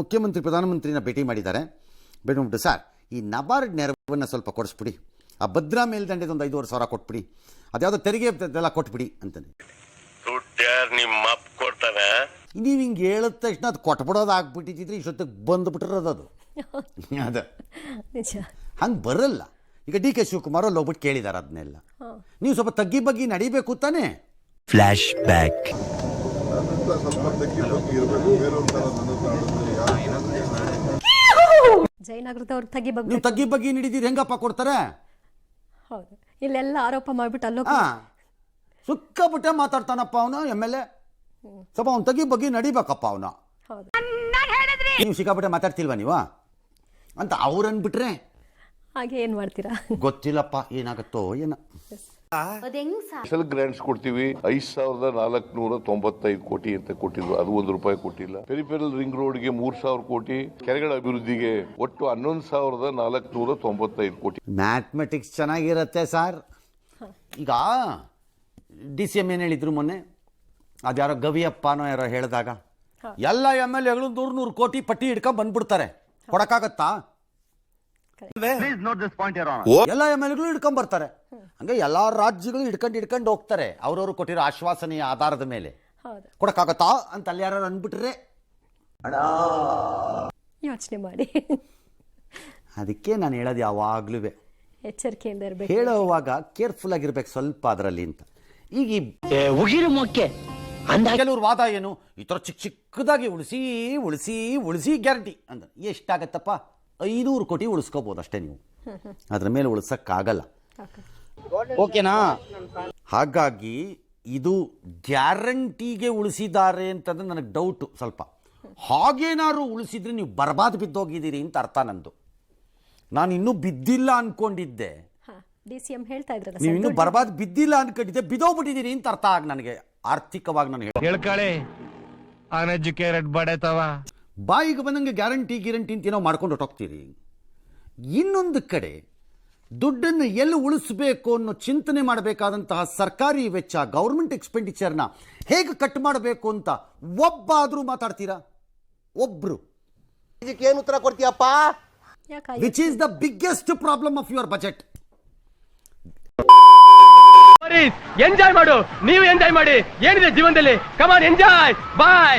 ಮುಖ್ಯಮಂತ್ರಿ ಪ್ರಧಾನಮಂತ್ರಿನ ಭೇಟಿ ಮಾಡಿದ್ದಾರೆ. ಭೇಟಿ ಮಾಡ್ಬಿಟ್ಟು ಸರ್ ಈ ನಬಾರ್ಡ್ ನೆರವನ್ನು ಸ್ವಲ್ಪ ಕೊಡಿಸ್ಬಿಡಿ. ಆ ಭದ್ರಾ ಮೇಲ್ದಂಡೆದು ಒಂದು ಐದೂವರೆ ಸಾವಿರ ಕೊಟ್ಬಿಡಿ. ಅದ್ಯಾವುದೋ ತೆರಿಗೆ ಎಲ್ಲ ಕೊಟ್ಬಿಡಿ ಅಂತಂದು. ನೀವು ಹಿಂಗೆ ಹೇಳಿದ ತಕ್ಷಣ ಅದು ಕೊಟ್ಬಿಡೋದು ಆಗ್ಬಿಟ್ಟಿದ್ರೆ ಇಷ್ಟೊತ್ತಿಗೆ ಬಂದುಬಿಟ್ಟಿರೋದು ಅದು. ಅದು. ಹಂಗೆ ಬರಲ್ಲ. ಈಗ ಡಿ ಕೆ ಶಿವಕುಮಾರ್ ಅಲ್ಲಿ ಹೋಗ್ಬಿಟ್ಟು ಕೇಳಿದ್ದಾರೆ ಅದನ್ನೆಲ್ಲ ನೀವು ಸ್ವಲ್ಪ ತಗ್ಗಿ ಬಗ್ಗಿ ನಡಿಬೇಕು ತಾನೇ? ಫ್ಲಾಶ್ ಬ್ಯಾಕ್ ನನ್ನಂತ ಸ್ವಲ್ಪ ತಗ್ಗಿ ಇರಬೇಕು ಬೇರೆ ಥರ ನನ್ನ ತಾಳದಲ್ಲಿ ಯಾರು ಜಯನಗರದ ಅವ್ರು ತಗಿ ಬಗ್ಗೆ ನೀವು ತಗ್ಗಿ ಬಗ್ಗಿ ನಡೀತೀರಿ ಹೆಂಗಪ್ಪ ಕೊಡ್ತಾರೆ? ಹೌದು. ಇಲ್ಲೆಲ್ಲ ಆರೋಪ ಮಾಡ್ಬಿಟ್ಟು ಅಲ್ಲೋ ಹಾಂ. ಸುಕ್ಕಬಿಟ್ಟೆ ಮಾತಾಡ್ತಾನಪ್ಪ ಅವನು ಎಂ ಎಲ್ ಎ. ಸ್ವಲ್ಪ ಅವ್ನು ತಗ್ಗಿ ಬಗ್ಗಿ ನಡಿಬೇಕಪ್ಪ ಅವನು. ಹೌದು. ನೀವು ಸಿಕ್ಕಾಬಿಟ್ಟೆ ಮಾತಾಡ್ತಿಲ್ವಾ ನೀವು? ಅಂತ ಅವ್ರು ಅಂದ್ಬಿಟ್ರೆ ಹಾಗೆ ಏನು ಮಾಡ್ತೀರಾ? ಗೊತ್ತಿಲ್ಲಪ್ಪ ಏನಾಗುತ್ತೋ ಏನೋ. ಸ್ಪೆಷಲ್ ಗ್ರಾಂಟ್ಸ್ ಕೊಡ್ತೀವಿ. ಐದ್ ಸಾವಿರದ ನಾಲ್ಕುನೂರ ತೊಂಬತ್ತೈದು ಕೋಟಿ ಅಂತ ಕೊಟ್ಟಿದ್ರು. ಅದು ಒಂದು ರೂಪಾಯಿ ಕೊಟ್ಟಿಲ್ಲ. ಪೆರಿಫೆರಲ್ ರಿಂಗ್ ರೋಡ್ಗೆ ಮೂರ್ ಸಾವಿರ ಕೋಟಿ. ಕೆರೆಗಳ ಅಭಿವೃದ್ಧಿಗೆ ಒಟ್ಟು ಹನ್ನೊಂದು ಸಾವಿರದ ನಾಲ್ಕುನೂರ ತೊಂಬತ್ತೈದು ಕೋಟಿ. ಮ್ಯಾಥಮೆಟಿಕ್ಸ್ ಚೆನ್ನಾಗಿರತ್ತೆ ಸರ್. ಈಗ ಡಿ ಸಿ ಎಂ ಏನ್ ಹೇಳಿದ್ರು ಮೊನ್ನೆ? ಅದ್ಯಾರೋ ಗವಿಯಪ್ಪನೋ ಯಾರೋ ಹೇಳಿದಾಗ ಎಲ್ಲ ಎಂ ಎಲ್ ಎಗಳು ನೂರು ನೂರು ಕೋಟಿ ಪಟ್ಟಿ ಹಿಡ್ಕೊಂಡು ಬಂದ್ಬಿಡ್ತಾರೆ. ಕೊಡಕ್ಕಾಗತ್ತಾ? ಎಲ್ಲ ಎಂ ಎಲ್ ಎಗಳು ಹಿಡ್ಕೊಂಡ್ ಬರ್ತಾರೆ ಹಂಗೆ ಎಲ್ಲಾ ರಾಜ್ಯಗಳು ಹಿಡ್ಕೊಂಡು ಹಿಡ್ಕೊಂಡು ಹೋಗ್ತಾರೆ. ಅವ್ರವ್ರು ಕೊಟ್ಟಿರೋ ಆಶ್ವಾಸನೆಯ ಆಧಾರದ ಮೇಲೆ. ಹೌದು. ಕೊಡಕ್ಕಾಗತ್ತಾ ಅಂತ ಅಲ್ಲಿ ಯಾರು ಅಂದ್ಬಿಟ್ರೆ? ಯೋಚನೆ ಮಾಡಿ. ಅದಕ್ಕೆ ನಾನು ಹೇಳೋದು ಯಾವಾಗ್ಲೂ ಎಚ್ಚರಿಕೆಯಿಂದ ಇರಬೇಕು. ಹೇಳುವಾಗ ಕೇರ್ಫುಲ್ ಆಗಿರ್ಬೇಕು ಸ್ವಲ್ಪ ಅದರಲ್ಲಿ ಅಂತ. ಈಗ ಈ ಉಗಿರು ಮೊಕ್ಕೆ ಕೆಲವ್ರ ವಾದ ಏನು? ಈ ಥರ ಚಿಕ್ಕ ಚಿಕ್ಕದಾಗಿ ಉಳಿಸಿ ಉಳಿಸಿ ಉಳಿಸಿ ಗ್ಯಾರಂಟಿ ಅಂದ್ರೆ ಎಷ್ಟಾಗತ್ತಪ್ಪ? ಐನೂರು ಕೋಟಿ ಉಳಿಸ್ಕೋಬೋದು ಅಷ್ಟೇ ನೀವು. ಅದ್ರ ಮೇಲೆ ಉಳಿಸೋಕ್ಕಾಗಲ್ಲ. ಓಕೆನಾ? ಹಾಗಾಗಿ ಇದು ಗ್ಯಾರಂಟಿಗೆ ಉಳಿಸಿದ್ದಾರೆ ಅಂತಂದ್ರೆ ನನಗೆ ಡೌಟು ಸ್ವಲ್ಪ. ಹಾಗೇನಾದ್ರು ಉಳಿಸಿದ್ರೆ ನೀವು ಬರ್ಬಾದ್ ಬಿದ್ದೋಗಿದ್ದೀರಿ ಅಂತ ಅರ್ಥ ನಂದು. ನಾನು ಇನ್ನೂ ಬಿದ್ದಿಲ್ಲ ಅನ್ಕೊಂಡಿದ್ದೆ. ಹಾ ಡಿ ಹೇಳ್ತಾ ಇದ್ರಲ್ಲ ನೀವು ಇನ್ನೂ ಬರ್ಬಾದ್ ಬಿದ್ದಿಲ್ಲ ಅನ್ಕೊಂಡಿದ್ದೆ ಬಿದ್ದೋಗ್ಬಿಟ್ಟಿದ್ದೀರಿ ಅಂತ ಅರ್ಥ ಆಗ ನನಗೆ ಆರ್ಥಿಕವಾಗಿ ನಾನು ಹೇಳ ಹೇಳ್ಕಳಿ ಅನ್ಎಜುಕೇಟೆಡ್ ಬಡತವ. ಬಾಯಿಗೆ ಬಂದಂಗೆ ಗ್ಯಾರಂಟಿ ಗ್ಯಾರಂಟಿ ಅಂತ ಏನೋ ಮಾಡ್ಕೊಂಡು ಹೊಟ್ಟೋಗ್ತೀರಿ ಇನ್ನೊಂದು ಕಡೆ ದುಡ್ಡನ್ನು ಎಲ್ಲಿ ಉಳಿಸಬೇಕು ಅನ್ನೋ ಚಿಂತನೆ ಮಾಡಬೇಕಾದಂತಹ ಸರ್ಕಾರಿ ವೆಚ್ಚ ಗೌರ್ಮೆಂಟ್ ಎಕ್ಸ್ಪೆಂಡಿಚರ್ನ ಹೇಗೆ ಕಟ್ ಮಾಡಬೇಕು ಅಂತ ಒಬ್ಬ ಆದರೂ ಮಾತಾಡ್ತೀರಾ? ಒಬ್ರು. ಇದಕ್ಕೆ ಏನು ಉತ್ತರ ಕೊಡ್ತೀಯಪ್ಪ? Which is the biggest problem of your budget enjoy ಮಾಡು ನೀವು ಎಂಜಾಯ್ ಮಾಡಿ ಏನಿದೆ ಜೀವನದಲ್ಲಿ? ಕಮಾನ್ ಎಂಜಾಯ್ ಬಾಯ್